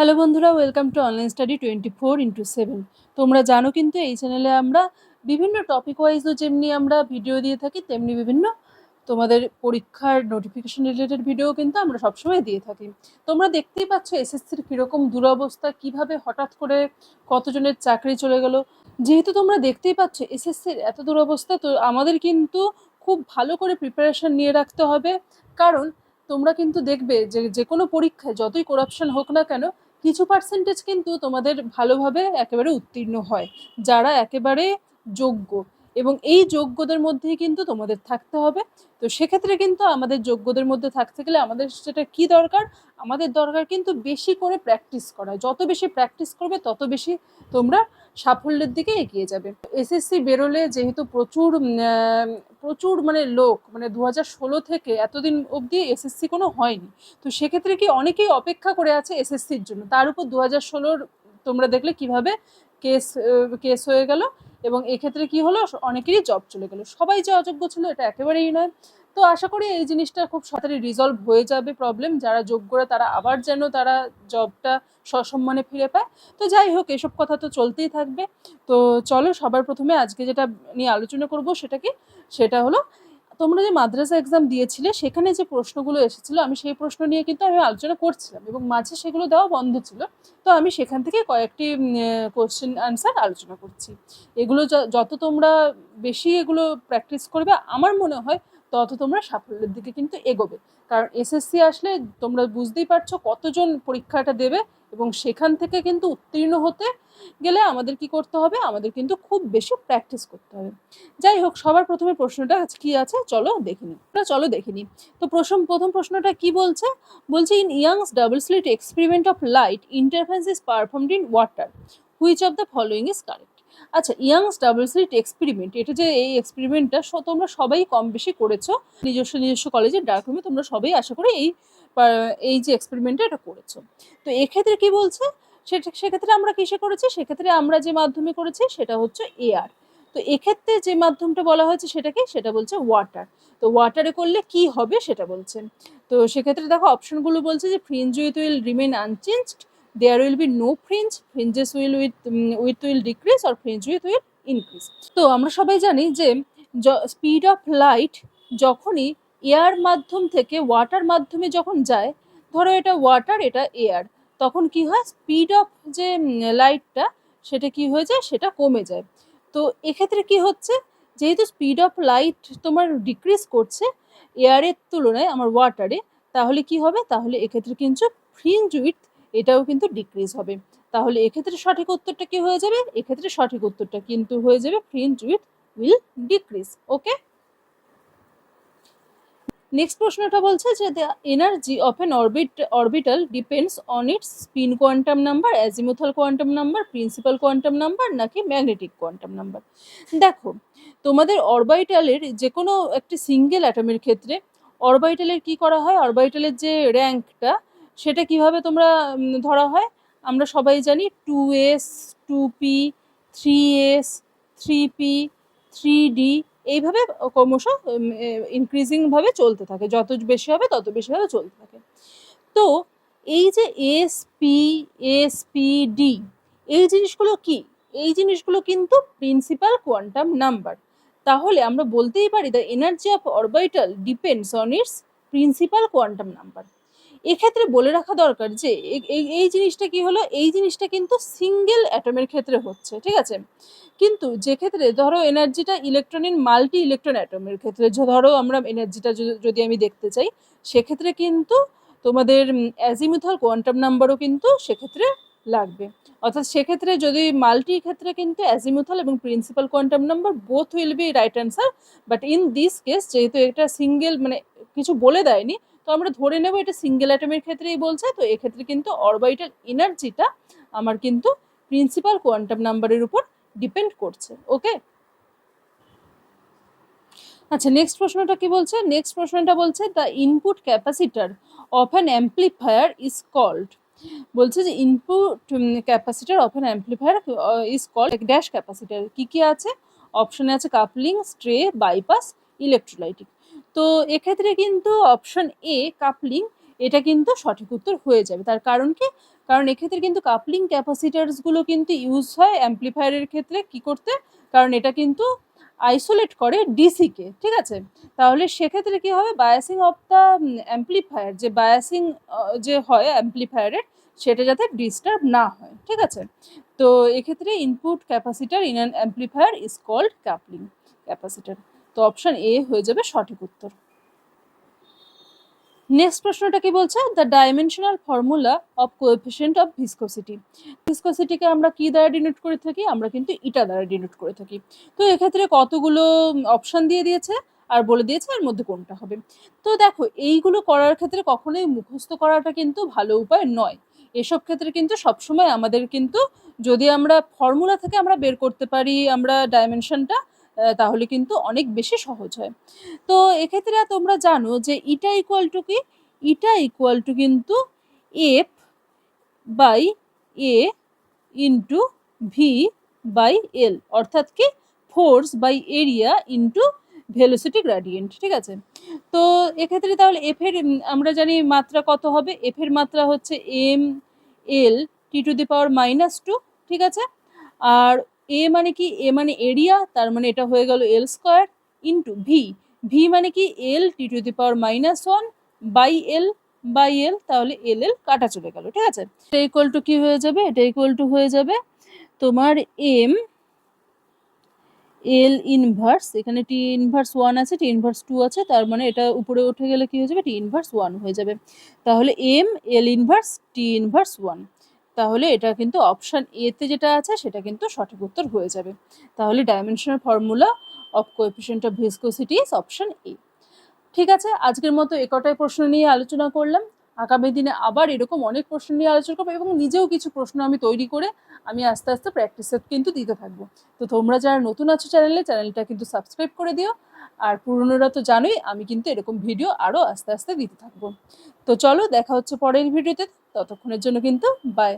Hello বন্ধুরা welcome to online study twenty four into seven তোমরা জানো কিন্তু এই চ্যানেলে আমরা বিভিন্ন টপিক ওয়াইজও যেমনি আমরা ভিডিও দিয়ে থাকি, তেমনি বিভিন্ন তোমাদের পরীক্ষার নোটিফিকেশন রিলেটেড ভিডিও কিন্তু আমরা সবসময় দিয়ে থাকি। তোমরা দেখতেই পাচ্ছ এসএসসির কীরকম দুরবস্থা, কীভাবে হঠাৎ করে কতজনের চাকরি চলে গেল। যেহেতু তোমরা দেখতেই পাচ্ছ এসএসসির এত দুরবস্থা, তো আমাদের কিন্তু খুব ভালো করে প্রিপারেশন নিয়ে রাখতে হবে। কারণ তোমরা কিন্তু দেখবে যে যে কোনো পরীক্ষায় যতই করাপশন হোক না কেন কিছু পার্সেন্টেজ কিন্তু তোমাদের ভালোভাবে একেবারে উত্তীর্ণ হয়, যারা একেবারে যোগ্য। এবং এই যোগ্যদের মধ্যেই কিন্তু তোমাদের থাকতে হবে। তো সেক্ষেত্রে কিন্তু আমাদের যোগ্যদের মধ্যে থাকতে গেলে আমাদের সেটা কি দরকার? আমাদের দরকার কিন্তু বেশি করে প্র্যাকটিস করা। যত বেশি প্র্যাকটিস করবে, তত বেশি তোমরা সাফল্যের দিকে এগিয়ে যাবে। এসএসসি বেরোলে যেহেতু প্রচুর প্রচুর মানে লোক মানে দু ষোলো থেকে এতদিন অবধি এসএসসি কোনো হয়নি। তো সেক্ষেত্রে কি অনেকেই অপেক্ষা করে আছে এসএসসির জন্য? তার উপর দু হাজার ষোলোর তোমরা দেখলে কীভাবে কেস কেস হয়ে গেল। এবং এক্ষেত্রে কি হলো? অনেকেরই জব চলে গেল। সবাই যে অযোগ্য ছিল, এটা একেবারেই নয়। তো আশা করি এই জিনিসটা খুব তাড়াতাড়ি রিজলভ হয়ে যাবে প্রবলেম যারা যোগ্যরা, তারা আবার যেন তারা জবটা সসম্মানে ফিরে পায়। তো যাই হোক, এসব কথা তো চলতেই থাকবে। তো চলো, সবার প্রথমে আজকে যেটা নিয়ে আলোচনা করব সেটাকে, সেটা হলো তোমরা যে মাদ্রাসা এক্সাম দিয়েছিলে, সেখানে যে প্রশ্নগুলো এসেছিল, আমি সেই প্রশ্ন নিয়ে কিন্তু আমি আলোচনা করছিলাম এবং মাঝে সেগুলো দেওয়া বন্ধ ছিল। তো আমি সেখান থেকে কয়েকটি কোশ্চেন আনসার আলোচনা করছি। এগুলো যত তোমরা বেশি এগুলো প্র্যাকটিস করবে, আমার মনে হয় তত তোমরা সাফল্যের দিকে কিন্তু এগোবে। কারণ এসএসসি আসলে তোমরা বুঝতেই পারছ কতজন পরীক্ষাটা দেবে এবং সেখান থেকে কিন্তু উত্তীর্ণ হতে গেলে আমাদের কি করতে হবে? আমাদের কিন্তু খুব বেশি প্র্যাকটিস করতে হবে। যাই হোক সবার প্রথমে প্রশ্নটা কি আছে? চলো দেখে নিই। না, চলো দেখে নিই। তো প্রথম প্রথম প্রশ্নটা কি বলছে? বলছে in Young's double slit experiment of light interference is performed in water which of the following is correct আচ্ছা ইয়াংস ডাবল স্লিট এক্সপেরিমেন্ট এটা যে এই এক্সপেরিমেন্টটা তোমরা সবাই কম বেশি করেছ, নিজস্ব নিজস্ব কলেজের ডার্ক রুমে তোমরা সবাই আশা করি এই এই যে এক্সপেরিমেন্টটা এটা করেছ। তো এক্ষেত্রে কি বলছে? সেটা, সেক্ষেত্রে আমরা কিসে করেছি? সেক্ষেত্রে আমরা যে মাধ্যমে করেছি সেটা হচ্ছে এয়ার তো এক্ষেত্রে যে মাধ্যমটা বলা হয়েছে সেটাকে, সেটা বলছে ওয়াটার তো ওয়াটারে করলে কি হবে সেটা বলছে। তো সেক্ষেত্রে দেখো অপশনগুলো বলছে যে fringe width will remain unchanged there will be no fringe fringes will width width will decrease R fringe width will increase তো আমরা সবাই জানি যে স্পিড অফ লাইট যখনই এয়ার মাধ্যম থেকে ওয়াটার মাধ্যমে যখন যায়, ধরো এটা ওয়াটার এটা এয়ার তখন কি হয়? স্পিড অফ যে লাইটটা সেটা কি হয়ে যায়? সেটা কমে যায়। তো এক্ষেত্রে কি হচ্ছে? যেহেতু স্পিড অফ লাইট তোমার ডিক্রিজ করছে এয়ারের তুলনায় আমার ওয়াটারে তাহলে কি হবে? তাহলে এক্ষেত্রে কিন্তু ফ্রিঞ্জ উইথ এটাও কিন্তু ডিক্রিজ হবে। তাহলে এক্ষেত্রে সঠিক উত্তরটা কি হয়ে যাবে? এক্ষেত্রে সঠিক উত্তরটা কিন্তু হয়ে যাবে fringe width will decrease okay next প্রশ্নটা বলছে যে the energy of an orbit orbital depends on its spin quantum number azimuthal quantum number principal quantum number নাকি ম্যাগনেটিক কোয়ান্টাম নাম্বার দেখো, তোমাদের অরবাইটালের যে কোনো একটি সিঙ্গেল অ্যাটমের ক্ষেত্রে অরবাইটালের কি করা হয়? অরবাইটালের যে র্যাঙ্কটা সেটা কীভাবে তোমরা ধরা হয়? আমরা সবাই জানি two s two p three s three p three d এইভাবে ক্রমশ ইনক্রিজিংভাবে চলতে থাকে। যত বেশি হবে তত বেশিভাবে চলতে থাকে। তো এই যে s p s p d এই জিনিসগুলো কি? এই জিনিসগুলো কিন্তু প্রিন্সিপাল কোয়ান্টাম নাম্বার তাহলে আমরা বলতেই পারি the energy of orbital depends on its principal quantum number এক্ষেত্রে বলে রাখা দরকার যে এই- এই জিনিসটা কি হলো? এই জিনিসটা কিন্তু সিঙ্গেল অ্যাটমের ক্ষেত্রে হচ্ছে, ঠিক আছে? কিন্তু যে ক্ষেত্রে ধরো এনার্জিটা ইলেকট্রনিন মাল্টি ইলেকট্রন অ্যাটমের ক্ষেত্রে ধরো আমরা এনার্জিটা যদি আমি দেখতে চাই, সেক্ষেত্রে কিন্তু তোমাদের অ্যাজিমিথাল কোয়ান্টাম নাম্বারও কিন্তু সেক্ষেত্রে লাগবে। অর্থাৎ সেক্ষেত্রে যদি মাল্টি ক্ষেত্রে কিন্তু অ্যাজিমিথাল এবং principal quantum number both will be right answer but in this case যেহেতু এটা সিঙ্গেল মানে কিছু বলে দেয়নি আমরা ধরে নেব এটা সিঙ্গেল অ্যাটমের ক্ষেত্রেই বলছে, তো এক্ষেত্রে কিন্তু অরবাইটাল এনার্জিটা আমার কিন্তু প্রিন্সিপাল কোয়ান্টাম নাম্বারের উপর ডিপেন্ড করছে ওকে আচ্ছা নেক্সট প্রশ্নটা কি বলছে? নেক্সট প্রশ্নটা বলছে the input capacitor of an amplifier is called বলছে যে input capacitor of an amplifier is called dash capacitor কি কি আছে? অপশনে আছে কাপলিং স্ট্রে বাইপাস ইলেকট্রোলাইটিক তো এক্ষেত্রে কিন্তু অপশন এ কাপলিং এটা কিন্তু সঠিক উত্তর হয়ে যাবে। তার কারণ কি? কারণ এক্ষেত্রে কিন্তু কাপলিং ক্যাপাসিটার্সগুলো কিন্তু ইউজ হয় অ্যাম্প্লিফায়ারের ক্ষেত্রে কি করতে? কারণ এটা কিন্তু আইসোলেট করে ডিসিকে ঠিক আছে? তাহলে সেক্ষেত্রে কি হবে? বায়াসিং অফ দ্য অ্যাম্প্লিফায়ার যে বায়াসিং যে হয় অ্যাম্প্লিফায়ারের সেটা যাতে ডিস্টার্ব না হয়, ঠিক আছে? তো এক্ষেত্রে input capacitor in an amplifier is called coupling capacitor তো অপশন এ হয়ে যাবে সঠিক উত্তর। নেক্সট প্রশ্নটা কি বলছে? The dimensional formula of coefficient of viscosity ভিসকোসিটিকে আমরা কি দ্বারা ডিনোট করে থাকি? আমরা কিন্তু ইটা দ্বারা ডিনোট করে থাকি। তো এক্ষেত্রে কতগুলো অপশন দিয়ে দিয়েছে? আর বলে দিয়েছে এর মধ্যে কোনটা হবে? তো দেখো, এইগুলো করার ক্ষেত্রে কখনোই মুখস্থ করাটা কিন্তু ভালো উপায় নয়। এসব ক্ষেত্রে কিন্তু সবসময় আমাদের কিন্তু যদি আমরা ফর্মুলা থেকে আমরা বের করতে পারি, আমরা ডাইমেনশনটা তাহলে কিন্তু অনেক বেশি সহজ হয়। তো এক্ষেত্রে তোমরা জানো যে ইটা ইকুয়াল টু কি? ইটা ইকুয়াল টু কিন্তু F by A into V by L অর্থাৎ কি? Force by area into velocity gradient ঠিক আছে? তো এক্ষেত্রে তাহলে এফের আমরা জানি মাত্রা কত হবে? এফের মাত্রা হচ্ছে M L T to the power minus two ঠিক আছে? আর এ মানে কি? এ মানে এরিয়া তার মানে এটা হয়ে গেল L square into V V মানে কি? L T to the power minus one by L by L তাহলে এল এল কাটা চলে গেল, ঠিক আছে? এটা ইকুয়াল টু কি হয়ে যাবে? এটা ইকুয়াল টু হয়ে যাবে তোমার এম এল ইনভার্স এখানে টি ইনভার্স ওয়ান আছে টি ইনভার্স টু আছে, তার মানে এটা উপরে উঠে গেলে কি হয়ে যাবে? টি ইনভার্স ওয়ান হয়ে যাবে। তাহলে M L inverse T inverse one তাহলে এটা কিন্তু অপশান এতে যেটা আছে, সেটা কিন্তু সঠিক উত্তর হয়ে যাবে। তাহলে dimensional formula of coefficient of viscosity is option A ঠিক আছে, আজকের মতো একটাই প্রশ্ন নিয়ে আলোচনা করলাম। আগামী দিনে আবার এরকম অনেক প্রশ্ন নিয়ে আলোচনা করব এবং নিজেও কিছু প্রশ্ন আমি তৈরি করে আমি আস্তে আস্তে প্র্যাকটিস কিন্তু দিতে থাকব। তো তোমরা যারা নতুন আছো চ্যানেলে চ্যানেলটা কিন্তু সাবস্ক্রাইব করে দিও। আর পুরনোরা তো জানোই, আমি কিন্তু এরকম ভিডিও আরও আস্তে আস্তে দিতে থাকব। তো চলো, দেখা হচ্ছে পরের ভিডিওতে ততক্ষণের জন্য কিন্তু বাই